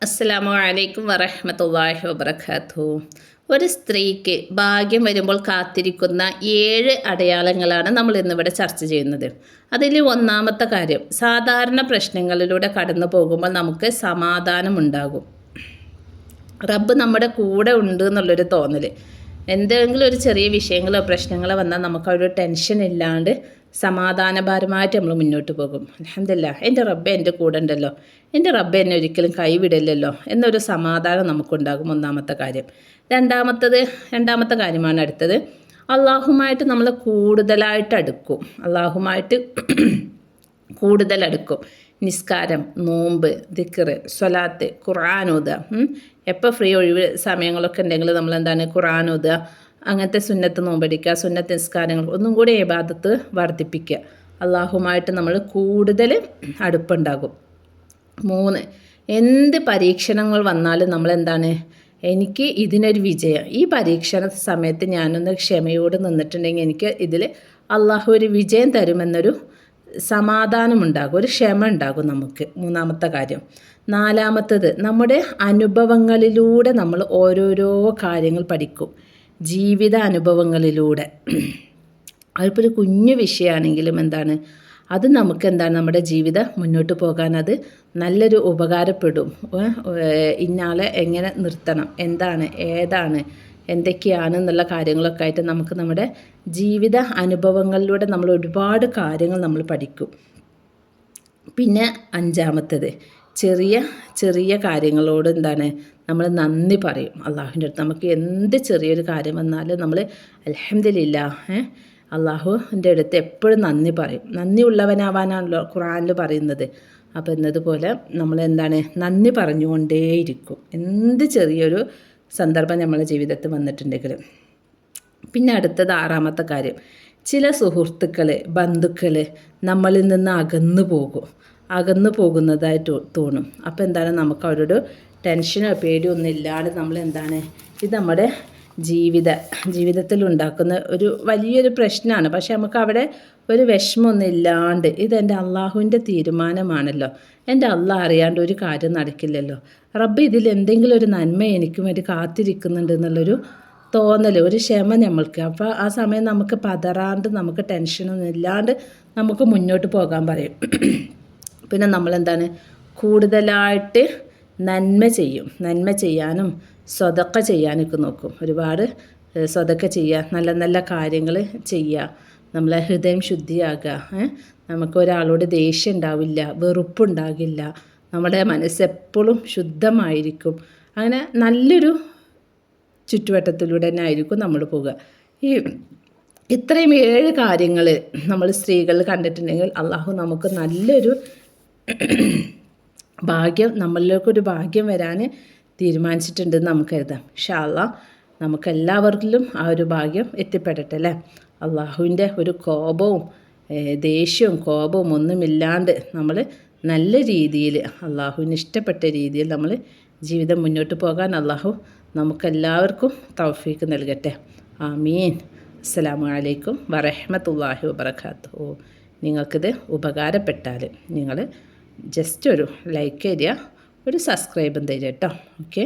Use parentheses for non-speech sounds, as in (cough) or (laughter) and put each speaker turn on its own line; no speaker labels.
അസ്സാമു അലൈക്കും വറഹമത്തല്ലാഹി വബർക്കാത്തു ഒരു സ്ത്രീക്ക് ഭാഗ്യം വരുമ്പോൾ കാത്തിരിക്കുന്ന ഏഴ് അടയാളങ്ങളാണ് നമ്മൾ ഇന്നിവിടെ ചർച്ച ചെയ്യുന്നത്. അതിൽ ഒന്നാമത്തെ കാര്യം സാധാരണ പ്രശ്നങ്ങളിലൂടെ കടന്നു പോകുമ്പോൾ നമുക്ക് സമാധാനമുണ്ടാകും. റബ്ബ് നമ്മുടെ കൂടെ ഉണ്ട് എന്നുള്ളൊരു തോന്നൽ എന്തെങ്കിലും ഒരു ചെറിയ വിഷയങ്ങളോ പ്രശ്നങ്ങളോ വന്നാൽ നമുക്ക് ഒരു ടെൻഷൻ ഇല്ലാണ്ട് സമാധാനപരമായിട്ട് നമ്മൾ മുന്നോട്ട് പോകും. അലഹമില്ല എന്റെ റബ്ബ് എന്റെ കൂടെ ഉണ്ടല്ലോ. എന്റെ റബ്ബ് എന്നെ ഒരിക്കലും കൈവിടില്ലല്ലോ എന്നൊരു സമാധാനം നമുക്കുണ്ടാകും ഒന്നാമത്തെ കാര്യം. രണ്ടാമത്തത് രണ്ടാമത്തെ കാര്യമാണ് അടുത്തത്. അള്ളാഹുമായിട്ട് നമ്മൾ കൂടുതലായിട്ട് അടുക്കും. അള്ളാഹുമായിട്ട് (clears throat) കൂടുതൽ അടുക്കും നിസ്കാരം നോമ്പ് ദിക്കറ് സ്വലാത്ത് ഖുർആാനോദ എപ്പോൾ ഫ്രീ ഒഴിവ് സമയങ്ങളൊക്കെ ഉണ്ടെങ്കിൽ നമ്മൾ എന്താണ് ഖുർആാനോദ അങ്ങനത്തെ സുന്നത്ത് നോമ്പടിക്കുക സുന്നത്ത് നിസ്കാരങ്ങൾ ഒന്നും കൂടി ഏബാദത്ത് വർദ്ധിപ്പിക്കുക. അള്ളാഹുമായിട്ട് നമ്മൾ കൂടുതൽ അടുപ്പുണ്ടാകും. മൂന്ന് എന്ത് പരീക്ഷണങ്ങൾ വന്നാലും നമ്മൾ എന്താണ്? എനിക്ക് ഇതിനൊരു വിജയം. ഈ പരീക്ഷണ സമയത്ത് ഞാനൊന്ന് ക്ഷമയോട് നിന്നിട്ടുണ്ടെങ്കിൽ എനിക്ക് ഇതിൽ അള്ളാഹു ഒരു വിജയം തരുമെന്നൊരു സമാധാനമുണ്ടാകും ഒരു ക്ഷമ ഉണ്ടാകും നമുക്ക്. മൂന്നാമത്തെ കാര്യം. നാലാമത്തത് നമ്മുടെ അനുഭവങ്ങളിലൂടെ നമ്മൾ ഓരോരോ കാര്യങ്ങൾ പഠിക്കും. ജീവിത അനുഭവങ്ങളിലൂടെ അതിപ്പോൾ ഒരു കുഞ്ഞു വിഷയമാണെങ്കിലും എന്താണ് അത് നമുക്ക് എന്താണ് നമ്മുടെ ജീവിതം മുന്നോട്ട് പോകാൻ അത് നല്ലൊരു ഉപകാരപ്പെടും. ഇന്നാളെ എങ്ങനെ നിർത്തണം എന്താണ് ഏതാണ് എന്തൊക്കെയാണ് എന്നുള്ള കാര്യങ്ങളൊക്കെ ആയിട്ട് നമുക്ക് നമ്മുടെ ജീവിത അനുഭവങ്ങളിലൂടെ നമ്മൾ ഒരുപാട് കാര്യങ്ങൾ നമ്മൾ പഠിക്കും. പിന്നെ അഞ്ചാമത്തത് ചെറിയ ചെറിയ കാര്യങ്ങളോട് എന്താണ് നമ്മൾ നന്ദി പറയും. അള്ളാഹുവിന്റെ അടുത്ത് നമുക്ക് എന്ത് ചെറിയൊരു കാര്യം വന്നാലും നമ്മൾ അലഹമില്ല ഏഹ് അള്ളാഹുവിന്റെ അടുത്ത് എപ്പോഴും നന്ദി പറയും. നന്ദി ഉള്ളവനാവാനാണല്ലോ ഖുറാനിൽ പറയുന്നത്. അപ്പോൾ എന്നതുപോലെ നമ്മൾ എന്താണ് നന്ദി പറഞ്ഞുകൊണ്ടേയിരിക്കും. എന്ത് ചെറിയൊരു സന്ദർഭം നമ്മളെ ജീവിതത്തിൽ വന്നിട്ടുണ്ടെങ്കിലും. പിന്നെ അടുത്തത് ആറാമത്തെ കാര്യം. ചില സുഹൃത്തുക്കൾ ബന്ധുക്കൾ നമ്മളിൽ നിന്ന് അകന്നു പോകും. അകന്നു പോകുന്നതായിട്ട് തോന്നും. അപ്പോൾ എന്താണ് നമുക്ക് അവരോട് ടെൻഷനോ പേടിയോ ഒന്നും ഇല്ലാതെ നമ്മൾ എന്താണ് ഇത് നമ്മുടെ ജീവിത ജീവിതത്തിൽ ഉണ്ടാക്കുന്ന ഒരു വലിയൊരു പ്രശ്നമാണ്. പക്ഷേ നമുക്ക് അവിടെ ഒരു വിഷമമൊന്നും ഇല്ലാണ്ട് ഇതെന്റെ അള്ളാഹുവിന്റെ തീരുമാനമാണല്ലോ. എന്റെ അള്ളാഹ് അറിയാണ്ട് ഒരു കാര്യം നടക്കില്ലല്ലോ. റബ്ബ് ഇതിൽ എന്തെങ്കിലും ഒരു നന്മ എനിക്കും വേണ്ടി കാത്തിരിക്കുന്നുണ്ട് എന്നുള്ളൊരു തോന്നൽ ഒരു ക്ഷമ നമ്മൾക്ക് അപ്പോൾ ആ സമയം നമുക്ക് പതറാണ്ട് നമുക്ക് ടെൻഷനൊന്നും ഇല്ലാണ്ട് നമുക്ക് മുന്നോട്ട് പോകാൻ പറയും. പിന്നെ നമ്മളെന്താണ്? കൂടുതലായിട്ട് നന്മ ചെയ്യും. നന്മ ചെയ്യാനും സ്വതക്ക ചെയ്യാനൊക്കെ നോക്കും. ഒരുപാട് സ്വതക്ക ചെയ്യുക നല്ല നല്ല കാര്യങ്ങൾ ചെയ്യുക നമ്മളെ ഹൃദയം ശുദ്ധിയാകുക നമുക്ക് ഒരാളോട് ദേഷ്യം ഉണ്ടാവില്ല വെറുപ്പുണ്ടാകില്ല. നമ്മുടെ മനസ്സെപ്പോഴും ശുദ്ധമായിരിക്കും. അങ്ങനെ നല്ലൊരു ചുറ്റുവട്ടത്തിലൂടെ തന്നെ ആയിരിക്കും നമ്മൾ പോവുക. ഈ ഇത്രയും ഏഴ് കാര്യങ്ങൾ നമ്മൾ സ്ത്രീകൾ കണ്ടിട്ടുണ്ടെങ്കിൽ അള്ളാഹു നമുക്ക് നല്ലൊരു ഭാഗ്യം നമ്മളിലേക്കൊരു ഭാഗ്യം വരാൻ തീരുമാനിച്ചിട്ടുണ്ടെന്ന് നമുക്ക് എഴുതാം ഷാല്ല നമുക്കെല്ലാവർക്കും ആ ഒരു ഭാഗ്യം എത്തിപ്പെടട്ടെ അല്ലേ? അള്ളാഹുവിന്റെ ഒരു കോപവും ദേഷ്യവും കോപവും ഒന്നുമില്ലാണ്ട് നമ്മൾ നല്ല രീതിയിൽ അള്ളാഹുവിന് ഇഷ്ടപ്പെട്ട രീതിയിൽ നമ്മൾ ജീവിതം മുന്നോട്ട് പോകാൻ അള്ളാഹു നമുക്കെല്ലാവർക്കും തൗഫീക്ക് നൽകട്ടെ. ആമീൻ. അസ്സാം വലൈക്കും വറഹമത്തല്ലാഹി വബർക്കാത്തു നിങ്ങൾക്കിത് ഉപകാരപ്പെട്ടാൽ നിങ്ങൾ ജസ്റ്റ് ഒരു ലൈക്ക് തരിക ഒരു സബ്സ്ക്രൈബും തരിക കേട്ടോ ഓക്കെ